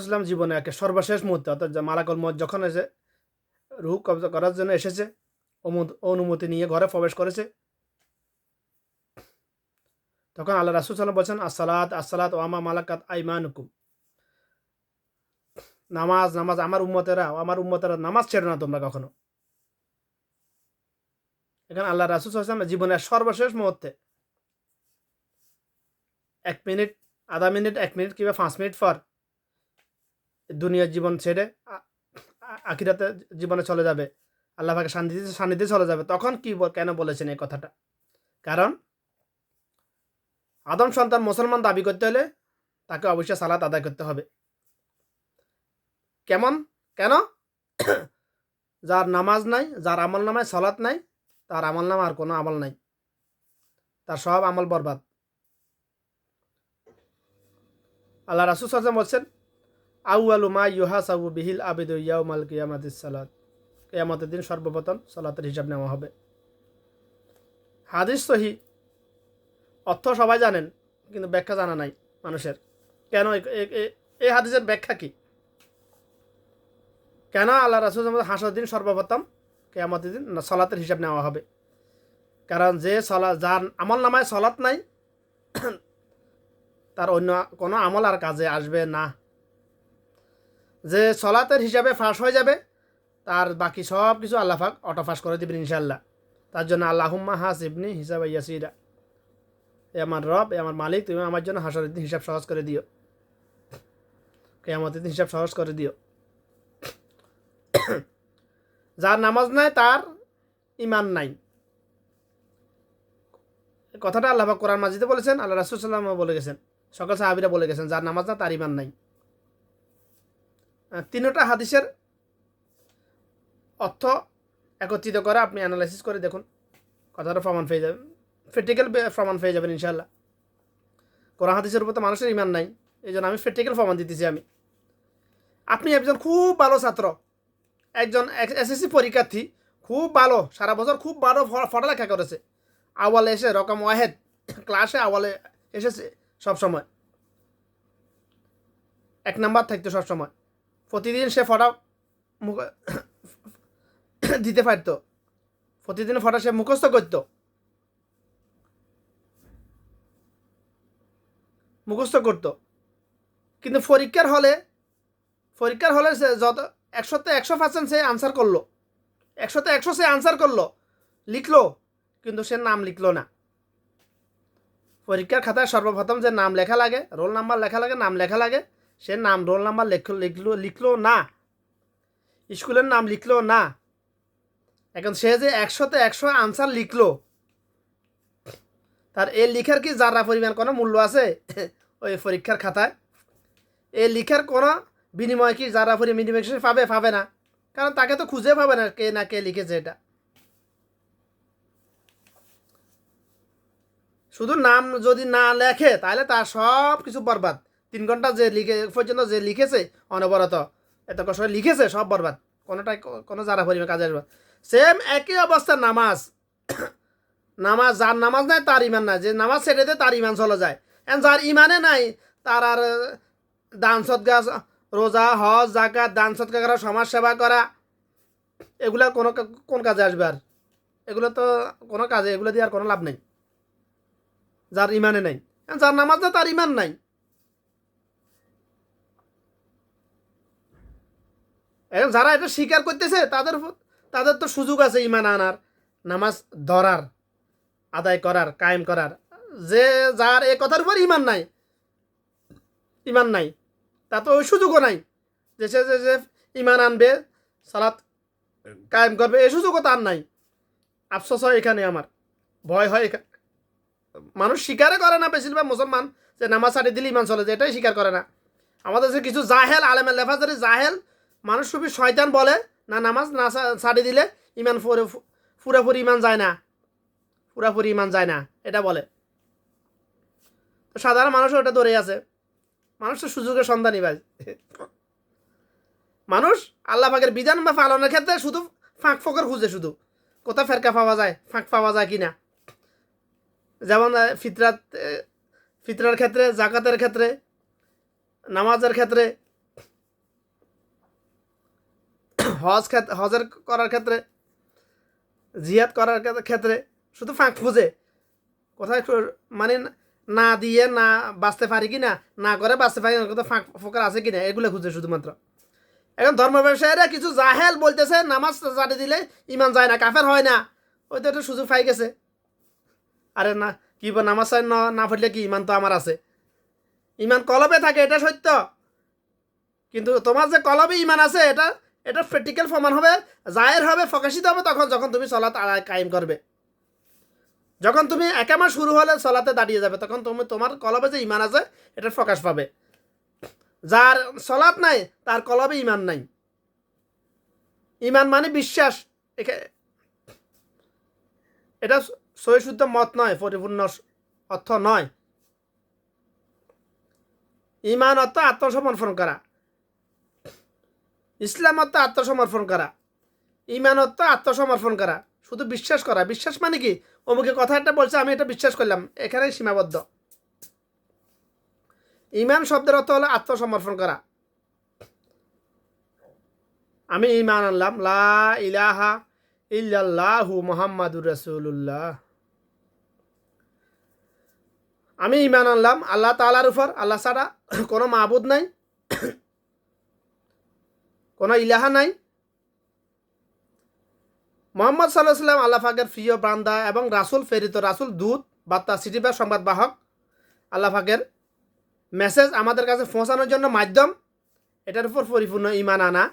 ইসলাম জীবনে একে সর্বশেষ মুহূর্তে, অর্থাৎ মালাকল মত যখন এসে রুহ কবজা করার জন্য এসেছে অনুমতি- নিয়ে ঘরে প্রবেশ করেছে, তখন আল্লাহ রাসুল সাল্লাম বলছেন, আসসালাত আসসালাত ও আমা মালাকাত আইমানুকুম। নামাজ নামাজ আমার উম্মতেরা আমার উম্মতেরা নামাজ ছেড়ে না তোমরা কখনো। এখানে আল্লাহ রাসুল সাল্লাম জীবনের সর্বশেষ মুহূর্তে এক মিনিট, আধা মিনিট, এক মিনিট কিংবা পাঁচ মিনিট পর দুনিয়ার জীবন ছেড়ে আখিরাতে জীবনে চলে যাবে। আল্লাহ পাকে সান্নিধ্যে সান্নিধ্যে চলে যাবে। তখন কি কেন বলেছেন এই কথাটা? কারণ আদম সন্তান মুসলমান দাবি করতে হলে তাকে অবশ্যই সালাত আদায় করতে হবে। কেমন? কেন? যার নামাজ নাই, যার আমল নামায় সালাত নাই, তার আমল নামা আর কোনো আমল নাই। তার সব আমল বরবাদ। আল্লাহ রাসুল সাল্লাম বলছেন আউআলু মা ইউহা সাবু বিহিল আবেদ ইয়াউমাল কিয়ামাতিস সালাত। কিয়ামতের দিন সর্বপ্রথম সালাতের হিসাব নেওয়া হবে। হাদিস সহি। অর্থ সবাই জানেন, কিন্তু ব্যাখ্যা জানা নাই মানুষের। কেন এই হাদিসের ব্যাখ্যা কি? কেন আল্লাহ রাসুল হাসর দিন সর্বপ্রথম কেয়ামতের দিন সলাতের হিসাব নেওয়া হবে? কারণ যে সলা যার আমল নামায় সলাৎ নাই, তার অন্য কোনো আমল আর কাজে আসবে না। যে সলাতের হিসাবে ফাঁস হয়ে যাবে, তার বাকি সব কিছু আল্লাহাক অটোফাস করে দেবেন ইনশাল্লাহ তার জন্য আল্লাহুম্মা হাস ইবনি হিসাব ইয়াসিরা। এ আমার রব, এ আমার মালিক, তুমি আমার জন্য হাসরের দিন হিসাব সহজ করে দিও। কেয়ামতের দিন হিসাব সহজ করে দিও। যার নামাজ নাই, তার ইমান নাই। কথাটা আল্লাহ কোরআন মাজিদে বলেছেন, আল্লাহ রাসুলসাল্লাম বলে গেছেন। সকল সাহাবিরা বলে গেছেন, যার নামাজ না তার ইমান নাই। তিনোটা হাদিসের অর্থ একত্রিত করে আপনি অ্যানালাইসিস করে দেখুন। কথাটা প্রমাণ পেয়ে যাবেন। প্র্যাকটিক্যাল প্রমাণ পেয়ে যাবেন ইনশাল্লাহ কোরআন হাদিসের উপর তো মানুষের ইমান নাই। এই জন্য আমি প্র্যাকটিক্যাল প্রমাণ দিতেছি আমি। আপনি একজন খুব ভালো ছাত্র। একজন এসএসসি পরীক্ষার্থী, খুব ভালো, সারা বছর খুব ভালো পড়ালেখা করেছে। আওয়ালে এসে রকম ওয়াহেদ ক্লাসে আওয়ালে এসেছে সব সময় এক নাম্বার থাকতো সব সময় প্রতিদিন সে ফটা মুখ দিতে পারতো। প্রতিদিন ফটা সে মুখস্থ করতো। মুখস্থ করতো। কিন্তু পরীক্ষার হলে পরীক্ষার হলে সে যত একশোতে একশো পার্সেন্ট সে আনসার করল। একশোতে একশো সে আনসার করল। লিখলো। কিন্তু সে নাম লিখলো না। পরীক্ষার খাতায় সর্বপ্রথম যে নাম লেখা লাগে রোল নাম্বার লেখা লাগে, নাম লেখা লাগে সে নাম রোল নাম্বার লেখলো লিখলো লিখলো না। স্কুলের নাম লিখলো না। এখন সে যে একশোতে একশো আনসার লিখলো, তার এ লিখার কি যারা পরিমাণ কোনো মূল্য আছে? ওই পরীক্ষার খাতায়। এ লিখার কোনো বিনিময় কি যারা পরিমাণ বিনিময় পাবে? পাবে না। কারণ তাকে তো খুঁজে পাবে না কে না কে লিখেছে এটা। শুধু নাম যদি না লেখে, তাহলে তার সব কিছু বরবাদ। তিন ঘণ্টা যে লিখে, পর্যন্ত যে লিখেছে অনবরত, এত কষ্ট লিখেছে, সব বরবাদ। কোনোটাই কোনো যারা পরিমাণ কাজে আসবে। সেম একই অবস্থা, নামাজ। নামাজ, যার নামাজ নাই, তার ইমান নাই। যে নামাজ ছেড়ে দেয়, তার ইমান চলে যায়। এন যার ইমানে নাই, তার আর দান সদগা রোজা, হজ জাকাত দান সদকা করা, সমাজ সেবা করা, এগুলা কোনো কোন কাজে আসবে আর? এগুলো তো কোনো কাজে, এগুলো দিয়ে আর কোনো লাভ নেই। যার ইমানে নাই। যার নামাজ না তার ইমান নাই। এখন যারা এটা স্বীকার করতেছে, তাদের তাদের তো সুযোগ আছে ইমান আনার, নামাজ ধরার, আদায় করার, কায়েম করার। যে যার এ কথার উপর ইমান নাই ইমান নাই তা তো ওই সুযোগও নাই। যে সে যে ইমান আনবে, সালাত কায়েম করবে এই সুযোগও তার নাই। আফসোস হয় এখানে আমার, ভয় হয় এখানে মানুষ স্বীকারই করে না বেশিরভাগ মুসলমান, যে নামাজ ছাড়ি দিলে ইমান চলে যে এটাই স্বীকার করে না। আমাদের যে কিছু জাহেল, আলেমের লেফাজারি জাহেল মানুষ খুবই শয়তান বলে না নামাজ না ছাড়ি দিলে ইমান পুরোপুরি ইমান যায় না। পুরাপুরি ইমান যায় না এটা বলে। তো সাধারণ মানুষও ওটা ধরে আছে। মানুষ তো সুযোগের সন্ধানই ভাই মানুষ আল্লাহ পাকের বিধান বা পালনের ক্ষেত্রে শুধু ফাঁক ফকর খুঁজে শুধু। কোথাও ফেরকা পাওয়া যায় ফাঁক পাওয়া যায় কিনা। যেমন আহ, ফিতরাত ফিতরার ক্ষেত্রে জাকাতের ক্ষেত্রে নামাজের ক্ষেত্রে হজ হজের করার ক্ষেত্রে জিহাদ করার ক্ষেত্রে- শুধু ফাঁক খুঁজে কোথায় মানে না দিয়ে না বাঁচতে পারি কি না না করে বাঁচতে পারি না কোথাও ফাঁক ফোকার আছে কি না এগুলো খুঁজে শুধুমাত্র। এখন ধর্ম ব্যবসায়ীরা কিছু জাহেল বলতেছে, নামাজ জাটে দিলে ইমান যায় না, কাফের হয় না। ওই তো একটা সুযোগ পাই গেছে। আরে না, কি নামাজ না না পড়লে কি, ইমান তো আমার আছে। ইমান কলবে থাকে, এটা সত্য। কিন্তু তোমার যে কলবে ইমান আছে, এটা এটা প্র্যাকটিক্যাল প্রমাণ হবে জায়ের হবে, প্রকাশিত হবে তখন যখন তুমি চলাত কায়েম করবে। যখন তুমি একে একামা শুরু হলে চলাতে দাঁড়িয়ে যাবে, তখন তুমি তোমার কলবে যে ইমান আছে, এটা প্রকাশ পাবে। যার সলাৎ নাই, তার কলবে ইমান নাই। ইমান মানে বিশ্বাস। এটা শুদ্ধ মত নয়, পরিপূর্ণ অর্থ নয়। ইমান অর্থ আত্মসমর্পণ করা। ইসলাম অর্থ আত্মসমর্পণ করা। ইমান অর্থ আত্মসমর্পণ করা। শুধু বিশ্বাস করা। বিশ্বাস মানে কি? অমুকে কথা একটা বলছে, আমি এটা বিশ্বাস করলাম। এখানেই সীমাবদ্ধ। ইমান শব্দের অর্থ হলো আত্মসমর্পণ করা। আমি ইমান আনলাম। লা ইলাহা ইল্লাল্লাহু মোহাম্মদুর রসুল্লাহ আমি ইমান আনলাম। আল্লাহ তালার উপর। আল্লাহ ছাড়া কোনো মাহবুদ নাই। কোনো ইলাহা নাই। মোহাম্মদ সাল্লাহ সাল্লাম আল্লাহ ফাকের প্রিয় বান্দা এবং রাসুল ফেরিত রাসুল, দূত, বার্তা সিটি বা সংবাদ বাহক। আল্লাহ ফাকের মেসেজ আমাদের কাছে পৌঁছানোর জন্য মাধ্যম। এটার উপর পরিপূর্ণ ইমান আনা।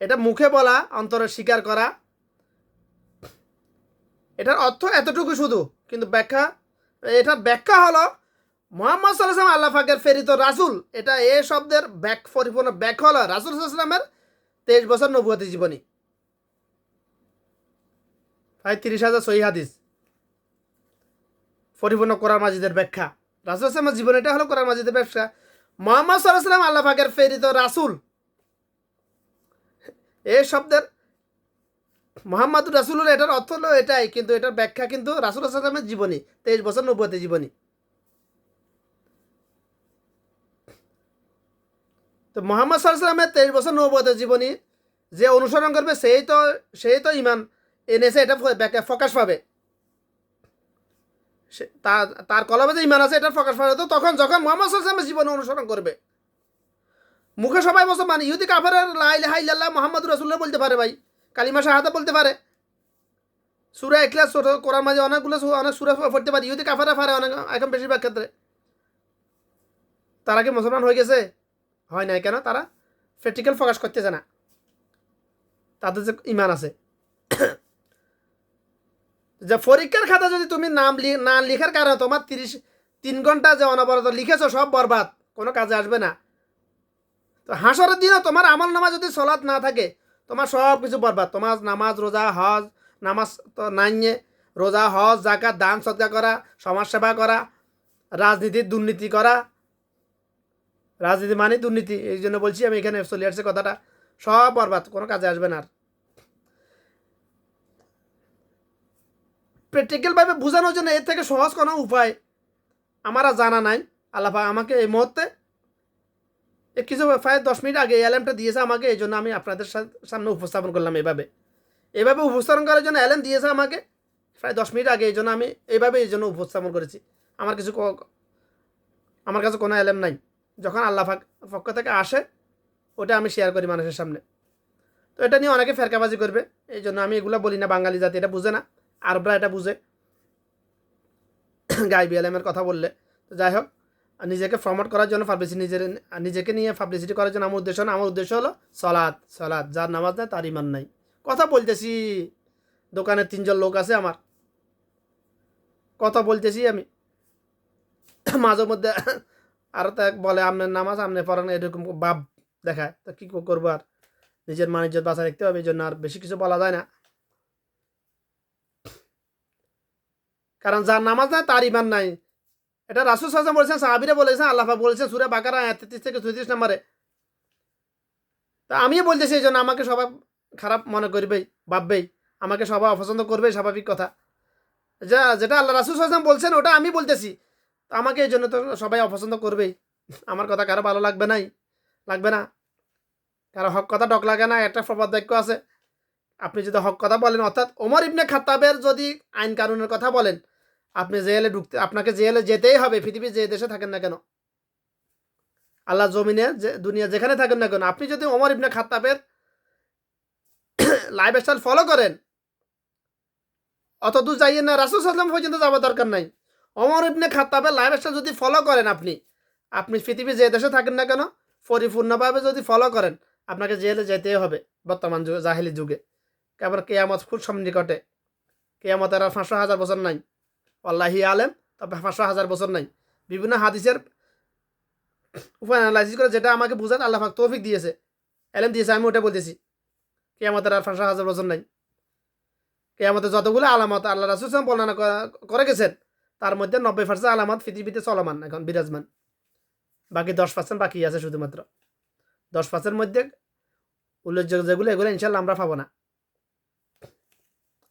এটা মুখে বলা, অন্তরে স্বীকার করা। এটার অর্থ এতটুকু শুধু, কিন্তু ব্যাখ্যা, এটার ব্যাখ্যা হলো মোহাম্মদ সাল্লাম আল্লাহ ফাকের ফেরিত রাসুল। এটা এ শব্দের ব্যাক পরিপূর্ণ ব্যাখ্যা হলো রাসুল সাল্লামের তেইশ বছর নবুয়তী জীবনী। প্রায় তিরিশ হাজার সহি হাদিস। পরিপূর্ণ কোরআন মাজিদের ব্যাখ্যা। রাসুল আসলামের জীবন এটা হলো কোরআন মাজিদের ব্যাখ্যা। মোহাম্মদ সাল্লাহ সাল্লাম আল্লাহ ফাকের ফেরিত রাসুল। এই শব্দের মোহাম্মদ রাসুলের এটার অর্থ হলো এটাই, কিন্তু এটার ব্যাখ্যা কিন্তু রাসুল আসলামের জীবনী, তেইশ বছর নব্বইতে জীবনী। তো মোহাম্মদ সাল্লামের তেইশ বছর নব্বইতে জীবনী যে অনুসরণ করবে, সেই তো সেই তো ইমান এনেছে, এটা প্রকাশ পাবে। তার কলমে যে ইমান আছে, এটা প্রকাশ পাবে। তো তখন, যখন মোহাম্মদ সাল্লামের জীবনে অনুসরণ করবে, মুখে সবাই মুসলমান ইহুদি কাফের হাইল্লাহ মোহাম্মদ রসুল্লাহ বলতে পারে ভাই, কালিমা শাহাদা বলতে পারে। সুরা এখলাস কোরআন মাঝে অনেকগুলো অনেক সুরা পড়তে পারে, ইহুদি কাফেরা পারে অনেক, এখন বেশিরভাগ ক্ষেত্রে। তারা কি মুসলমান হয়ে গেছে? হয় নাই কেন? তারা প্র্যাকটিক্যাল প্রকাশ করতেছে না। তাদের যে ইমান আছে। যে পরীক্ষার খাতা যদি তুমি নাম না লেখার কারণে তোমার তিরিশ, তিন ঘণ্টা যে অনবরত লিখেছো, সব বরবাদ। কোনো কাজে আসবে না। তো হাসরের দিনও তোমার আমল নামা যদি সলাৎ না থাকে, তোমার সব কিছু বরবাদ। তোমার নামাজ, রোজা, হজ, নামাজ তো নাইয়ে, রোজা, হজ জাকাত দান সৎকা করা সমাজ সেবা করা রাজনীতির দুর্নীতি করা রাজনীতি মানে দুর্নীতি, এই জন্য বলছি আমি এখানে চলে আসছে কথাটা। সব বরবাদ, কোনো কাজে আসবে না আর। প্র্যাকটিক্যালভাবে বোঝানোর জন্য এর থেকে সহজ কোনো উপায় আমার আর জানা নাই। আল্লাহ আমাকে এই মুহূর্তে কিছু প্রায় দশ মিনিট আগে অ্যালার্মটা দিয়েছে আমাকে, এই জন্য আমি আপনাদের সামনে উপস্থাপন করলাম এভাবে। এভাবে উপস্থাপন করার জন্য অ্যালার্ম দিয়েছে আমাকে প্রায় দশ মিনিট আগে, এই জন্য আমি এইভাবে এই জন্য উপস্থাপন করেছি। আমার কিছু আমার কাছে কোনো অ্যালার্ম নাই। যখন আল্লাহ পাক পক্ষ থেকে আসে, ওটা আমি শেয়ার করি মানুষের সামনে। তো এটা নিয়ে অনেকে ফেরকাবাজি করবে। এই জন্য আমি এগুলো বলি না, বাঙালি জাতি এটা বুঝে না, আরবরা এটা বুঝে। গাইবি আলমের কথা বললে। তো যাই হোক নিজেকে প্রমোট করার জন্য পাবলিসিটি নিজের নিজেকে নিয়ে পাবলিসিটি করার জন্য আমার উদ্দেশ্য না আমার উদ্দেশ্য হলো সলাদ সলাদ যার নামাজ নেয় তার ইমান নাই। কথা বলতেছি দোকানে তিনজন লোক আছে আমার। কথা বলতেছি আমি। মাঝে মধ্যে আরও তো বলে আপনার নামাজ আপনি পড়েন, এরকম ভাব দেখায়। তো কী করব আর? নিজের মানিজ্য বাঁচা রাখতে হবে এই জন্য আর বেশি কিছু বলা যায় না। কারণ যার নামাজ নাই, তার ইমান নাই। এটা রাসুল সাজা বলেছেন সাহাবিরা বলেছেন, আল্লাহ বলেছেন, সুরে বাকারা তেত্রিশ থেকে চৌত্রিশ নম্বরে। তা আমিও বলতেছি এই জন্য আমাকে সবাই খারাপ মনে করবেই, ভাববেই। আমাকে সবাই অপছন্দ করবেই, স্বাভাবিক কথা। যা, যেটা আল্লাহ রাসুল সাজা বলছেন, ওটা আমি বলতেছি। তা আমাকে এই জন্য তো সবাই অপছন্দ করবেই। আমার কথা কারও ভালো লাগবে নাই। লাগবে না। কারও হক কথা ডক লাগে না, একটা প্রবাদ বাক্য আছে। আপনি যদি হক কথা বলেন, অর্থাৎ ওমর ইবনে খাত্তাবের যদি আইন কানুনের কথা বলেন, আপনি জেলে ঢুকতে, আপনাকে জেলে যেতেই হবে পৃথিবীর যে দেশে থাকেন না কেন? আল্লাহ জমিনে যে, দুনিয়া যেখানে থাকেন না কেন? আপনি যদি ওমর ইবনে খাত্তাবের লাইফ স্টাইল ফলো করেন, অত দূর যাইয়েন না, রাসুল সাল্লাম পর্যন্ত যাওয়ার দরকার নাই। অমর ইবনে খাত্তাবের লাইফ স্টাইল যদি ফলো করেন আপনি আপনি পৃথিবীর যে দেশে থাকেন না কেন, পরিপূর্ণভাবে যদি ফলো করেন, আপনাকে জেলে যেতেই হবে বর্তমান যুগে, জাহিলি যুগে। কেবল কেয়ামত খুব সন্নিকটে। কেয়ামতের আর পাঁচশো হাজার বছর নাই। আল্লাহি আলেম, তবে পাঁচশো হাজার বছর নাই। বিভিন্ন হাদিসের উপর অ্যানালাইসিস করে যেটা আমাকে বুঝান, আল্লাহ পাক তৌফিক দিয়েছে। এলেম দিয়েছে, আমি ওটা বলতেছি। কেয়ামতের আর পাঁচশো হাজার বছর নাই। কেয়ামতের যতগুলো আলামত আল্লাহ রাসুল বর্ণনা করে গেছেন তার মধ্যে নব্বই পার্সেন্ট আলামত পৃথিবীতে চলমান এখন, বিরাজমান। বাকি দশ পার্সেন্ট বাকি আছে শুধুমাত্র। দশ পার্সেন্ট মধ্যে উল্লেখযোগ্য যেগুলো, এগুলো ইনশাল্লাহ আমরা পাবো না।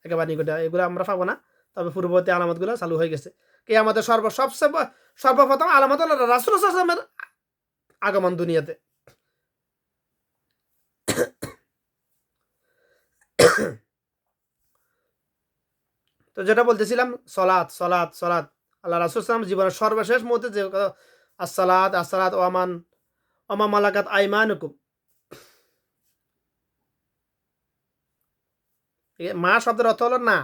একেবারে নিকটে, এগুলো আমরা পাবো না। তবে পূর্ববর্তী আলামতগুলো চালু হয়ে গেছে। কে আমাদের সর্ব সবচেয়ে সর্বপ্রথম আলামত রাসুল আসলামের আগমন দুনিয়াতে। তো যেটা বলতেছিলাম, সলাৎ সলাৎ সলাৎ। আল্লাহ রাসুল সাল্লাম জীবনের সর্বশেষ মুহূর্তে যে আসসালাত আসসালাত ওয়ামান ওমা মালাকাত আইমানুকুম? মা শব্দের অর্থ হলো না।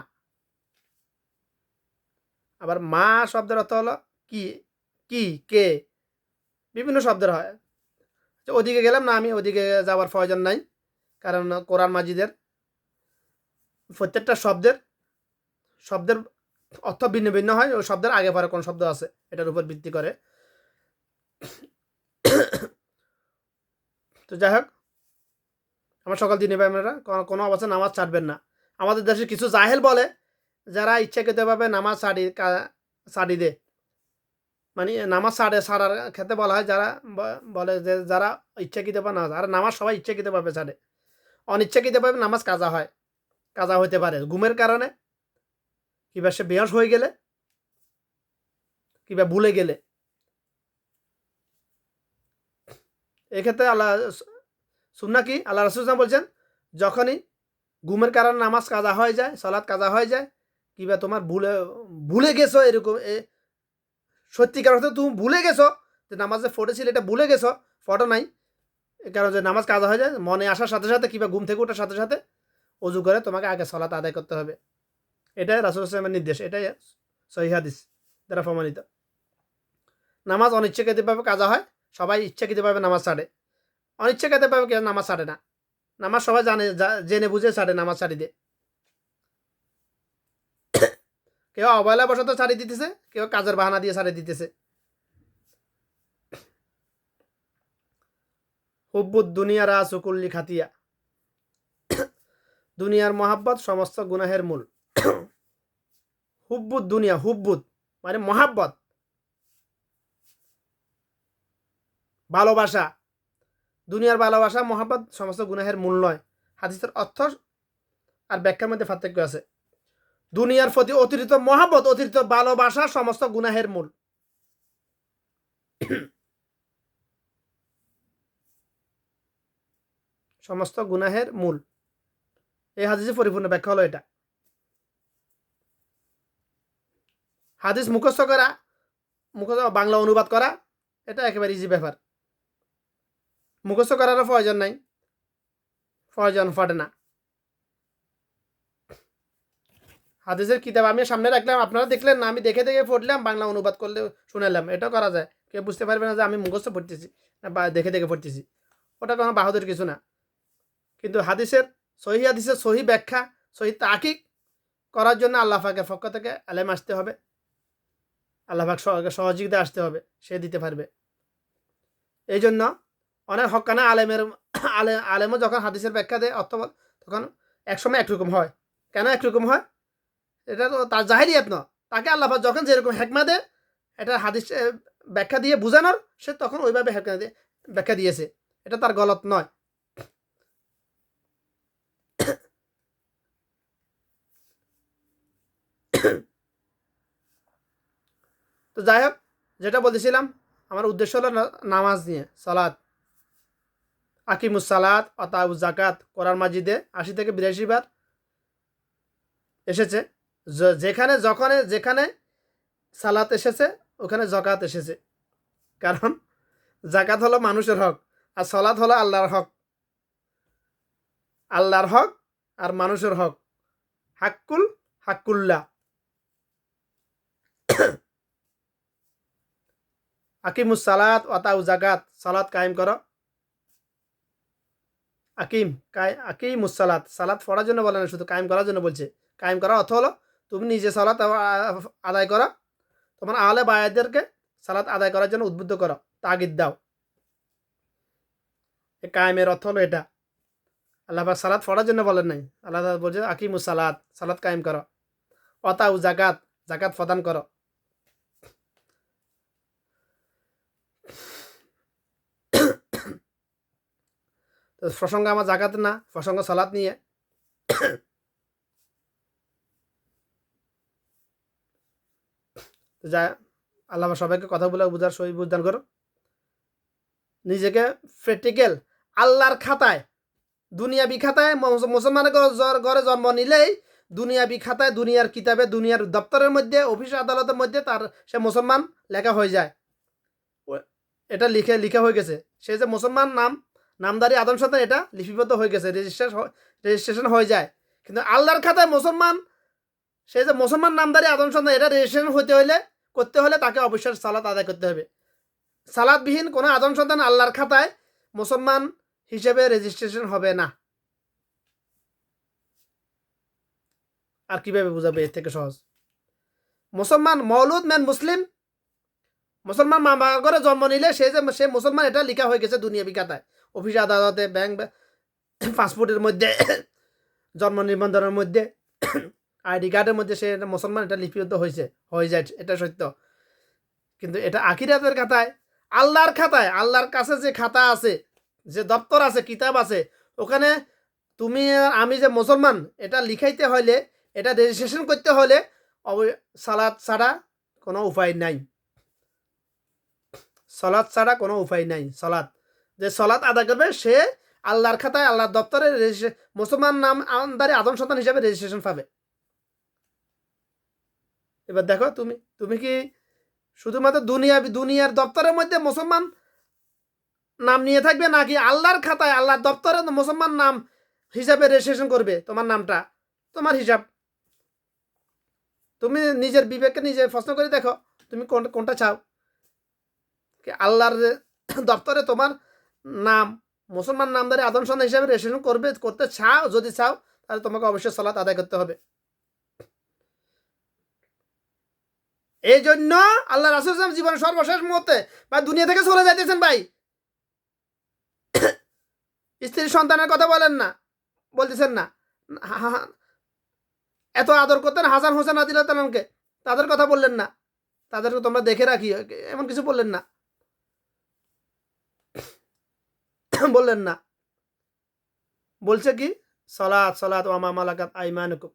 আবার মা শব্দের অর্থ হলো কি কি, কে? বিভিন্ন শব্দের হয়। ওদিকে গেলাম না আমি, ওদিকে যাওয়ার প্রয়োজন নাই, কারণ কোরআন মাজিদের প্রত্যেকটা শব্দের শব্দের অর্থ ভিন্ন ভিন্ন হয় ওই শব্দের আগে পরে কোন শব্দ আছে, এটার উপর ভিত্তি করে। তো যাই হোক, আমার সকল দিনে আমরা কোনো অবস্থা নামাজ ছাড়বেন না। আমাদের দেশে কিছু জাহেল বলে, যারা ইচ্ছাকৃতভাবে নামাজ ছাড়ি ছাড়ি দে মানে নামাজ ছাড়ে, ছাড়ার ক্ষেত্রে বলা হয় যারা বলে যে যারা ইচ্ছাকৃতভাবে নামাজ, আর নামাজ সবাই ইচ্ছাকৃতভাবে ছাড়ে। অনিচ্ছাকৃতভাবে নামাজ কাজা হয়, কাজা হতে পারে। ঘুমের কারণে কিংবা সে বেহস হয়ে গেলে? কিংবা ভুলে গেলে? এক্ষেত্রে আল্লাহ শুননা কি? আল্লাহ রসুলাম বলছেন, যখনই ঘুমের কারণে নামাজ কাজা হয়ে যায় সলাদ কাজা হয়ে যায়, কিংবা তোমার ভুলে ভুলে গেছো এরকম, এ, সত্যিকার অর্থে তুমি ভুলে গেছো যে নামাজে ফটেছিল, এটা ভুলে গেছো, ফটো নাই। কারণ যে নামাজ কাজা হয়ে যায়, মনে আসার সাথে সাথে কিংবা ঘুম থেকে ওঠার সাথে সাথে অজু করে তোমাকে আগে সলাৎ আদায় করতে হবে। এটাই রাসুল ইসলামের নির্দেশ, এটাই সহি হাদিস, দ্বারা প্রমাণিত। নামাজ অনিচ্ছাকৃতভাবে কাজা হয়, সবাই ইচ্ছাকৃতভাবে নামাজ ছাড়ে। অনিচ্ছাকৃতভাবে কেউ নামাজ ছাড়ে না। নামাজ সবাই জানে জেনে বুঝে ছাড়ে নামাজ ছাড়ি দিয়ে। কেউ অবহেলা বশত ছাড়ি দিতেছে, কেউ কাজের বাহানা দিয়ে ছাড়ি দিতেছে। হুব্বুদ দুনিয়ার আসুকুল্লি খাতিয়া। দুনিয়ার মহাব্বত সমস্ত গুনাহের মূল। হুব্বুদ দুনিয়া হুব্বুদ মানে মহাব্বত। ভালোবাসা, দুনিয়ার ভালোবাসা, মহাব্বত সমস্ত গুনাহের মূল নয়। হাদিসের অর্থ আর ব্যাখ্যার মধ্যে পার্থক্য আছে। দুনিয়ার প্রতি অতিরিক্ত মহাব্বত, অতিরিক্ত ভালোবাসা সমস্ত গুনাহের মূল। সমস্ত গুনাহের মূল। এই হাদিসের পরিপূর্ণ ব্যাখ্যা হলো এটা। হাদিস মুখস্থ করা, মুখস্থ বাংলা অনুবাদ করা, এটা একেবারে ইজি ব্যাপার। মুখস্থ করারও প্রয়োজন নাই, প্রয়োজন পড়ে না। হাদিসের কিতাব আমি সামনে রাখলাম, আপনারা দেখলেন না, আমি দেখে দেখে পড়লাম, বাংলা অনুবাদ করলে শুনালাম, এটাও করা যায়। কেউ বুঝতে পারবে না যে আমি মুখস্থ পড়তেছি না বা দেখে দেখে পড়তেছি। ওটা কোনো বাহাদুর কিছু না। কিন্তু হাদিসের সহি হাদিসের সহি ব্যাখ্যা, সহি তাকিক করার জন্য আল্লাহ পক্ষ থেকে আলেম আসতে হবে। আল্লাহ পাক সহ- সহযোগিতা আসতে হবে, সে দিতে পারবে। এই জন্য অনেক হকানা আলেমের, আলে আলেমও যখন হাদিসের ব্যাখ্যা দেয় অর্থ তখন একসময় একরকম হয়। কেন একরকম হয়? এটা তো তার জাহিরিয়াত ন তাকে আল্লাহবাক যখন যেরকম হেকমা দেয়, এটা হাদিস ব্যাখ্যা দিয়ে বোঝানোর, সে তখন ওইভাবে হেকমা দিয়ে ব্যাখ্যা দিয়েছে। এটা তার গলত নয়। তো যাই হোক, যেটা বলতেছিলাম, আমার উদ্দেশ্য হলো নামাজ নিয়ে সালাদ আকিমুসালাত অতাউ জাকাত কোরআন মাজিদে আশি থেকে বিরাশি বার এসেছে। যেখানে, যখন, যেখানে সালাত এসেছে, ওখানে জকাত এসেছে। কারণ জাকাত হলো মানুষের হক, আর সলাৎ হলো আল্লাহর হক। আল্লাহর হক আর মানুষের হক। হাক্কুল হাক্কুল্লাহ। আকিমুস সালাত ওয়াতাউ জাকাত সালাত কায়েম করো। আকিম, কায়, আকিমুস সালাত। সালাত পড়ার জন্য বলে না, শুধু কায়েম করার জন্য বলছে। কায়েম করা অর্থ হলো, তুমি নিজে সালাত আদায় করা। তোমার আহলে বায়াদেরকে সালাত আদায় করার জন্য উদ্বুদ্ধ করো, তাগিদ দাও। কায়েমের অর্থ হলো এটা। আল্লাহ সালাত পড়ার জন্য বলেন নাই। আল্লাহ বলছে, আকিমুস সালাত। সালাত কায়েম করো। অতাউ জাকাত জাকাত প্রদান করো তো প্রসঙ্গ আমার জাকাত না, প্রসঙ্গ সালাত নিয়ে। যা আল্লাহ সবাইকে কথা বলে বুঝার সহি বুঝদান করো নিজেকে প্র্যাকটিক্যাল আল্লাহর খাতায়, দুনিয়াবি খাতায় মুস- মুসলমানের ঘরে জন্ম নিলেই দুনিয়াবি খাতায়, দুনিয়ার কিতাবে, দুনিয়ার দপ্তরের মধ্যে অফিস আদালতের মধ্যে তার, সে মুসলমান লেখা হয়ে যায়। এটা লিখে, লিখা হয়ে গেছে। সে যে মুসলমান নাম নামদারি আদম সাথে এটা লিপিবদ্ধ হয়ে গেছে রেজিস্ট্রেশন রেজিস্ট্রেশন হয়ে যায়। কিন্তু আল্লাহর খাতায় মুসলমান সে যে মুসলমান নামদারি আদম সন্তান এটা রেজিস্ট্রেশন হতে হলে করতে হলে তাকে অবশ্যই সালাত আদায় করতে হবে। সালাদবিহীন কোনো আদম সন্তান আল্লাহর খাতায় মুসলমান হিসেবে রেজিস্ট্রেশন হবে না। আর কীভাবে বুঝাবে? এর থেকে সহজ। মুসলমান মৌলুদ ম্যান মুসলিম, মুসলমান মা করে জন্ম নিলে সে যে, সে মুসলমান, এটা লিখা হয়ে গেছে দুনিয়াবি খাতায়। অফিস আদালতে ব্যাংক পাসপোর্টের মধ্যে, জন্ম নিবন্ধনের মধ্যে, আইডি কার্ডের মধ্যে সে মুসলমান এটা লিপিবদ্ধ হয়েছে, হয়ে যায়, এটা সত্য। কিন্তু এটা আখিরাতের খাতায়, আল্লাহর খাতায়, আল্লাহর কাছে যে খাতা আছে, যে দপ্তর আছে, কিতাব আছে, ওখানে তুমি আমি যে মুসলমান, এটা লিখাইতে হলে এটা রেজিস্ট্রেশন করতে হলে সালাদ ছাড়া কোনো উপায় নাই। সলাদ ছাড়া কোনো উপায় নাই সলাদ যে সলাদ আদায় করবে, সে আল্লাহর খাতায়, আল্লাহর দপ্তরে মুসলমান নাম আমদারি আদম সন্তান হিসাবে রেজিস্ট্রেশন পাবে। এবার দেখো, তুমি তুমি কি শুধুমাত্র দুনিয়া দুনিয়ার দপ্তরের মধ্যে মুসলমান নাম নিয়ে থাকবে, নাকি আল্লাহর খাতায়, আল্লাহর দপ্তরে মুসলমান নাম হিসাবে রেজিস্ট্রেশন করবে? তোমার নামটা, তোমার হিসাব। তুমি নিজের বিবেককে নিজে প্রশ্ন করে দেখো, তুমি কোন কোনটা চাও? আল্লাহর দপ্তরে তোমার নাম, মুসলমান নামদারি আদম সন্ধ্যা হিসাবে রেজিস্ট্রেশন করবে, করতে চাও, যদি চাও, তাহলে তোমাকে অবশ্যই সালাত আদায় করতে হবে। এই জন্য আল্লাহ রাসুল ইসলাম জীবনের সর্বশেষ মুহূর্তে, বা দুনিয়া থেকে চলে যাইতেছেন ভাই। স্ত্রীর সন্তানের কথা বলেন না, বলতেছেন না। এত আদর করতেন, হাসান হোসেন আদিল তাদের কথা বললেন না। তাদেরকে তোমরা দেখে রাখি, এমন কিছু বললেন না। বললেন না। বলছে কি? সলাৎ সলাৎ ওয়ামা মালাকাত আইমানুকুম।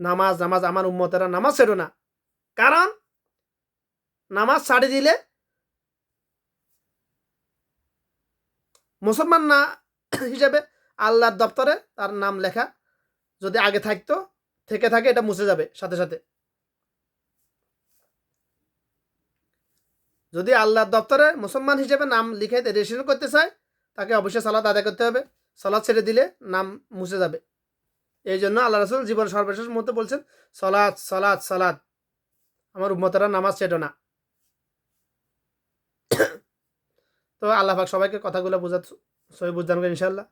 নামাজ নামাজ আমার উম্মতেরা নামাজ ছেড়ো না। কারণ নামাজ ছাড়ি দিলে মুসলমান না হিসেবে আল্লাহর দপ্তরে তার নাম লেখা যদি আগে থাকতো, থেকে থাকে, এটা মুছে যাবে সাথে সাথে। যদি আল্লাহর দপ্তরে মুসলমান হিসেবে নাম লিখে রেজিস্ট্রেশন করতে চায়, তাকে অবশ্যই সালাদ আদায় করতে হবে। সালাদ ছেড়ে দিলে নাম মুছে যাবে। এই জন্য আল্লাহ রসুল জীবন সর্বশেষ মুহূর্তে বলছেন সলাদ সলাদ সলাদ আমার উম্মতেরা নামাজ ছেড়ো না। তো আল্লাহ পাক সবাইকে কথাগুলো বোঝা সহি বুঝদান করে ইনশাল্লাহ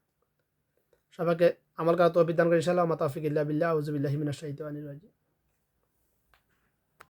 সবাইকে আমার করা তো অভিধান করে ইনশাল্লাহ মাতাফিক ইল্লা বিল্লাহ। আউজুবিল্লাহি মিনাশ শাইতানির রাজিম।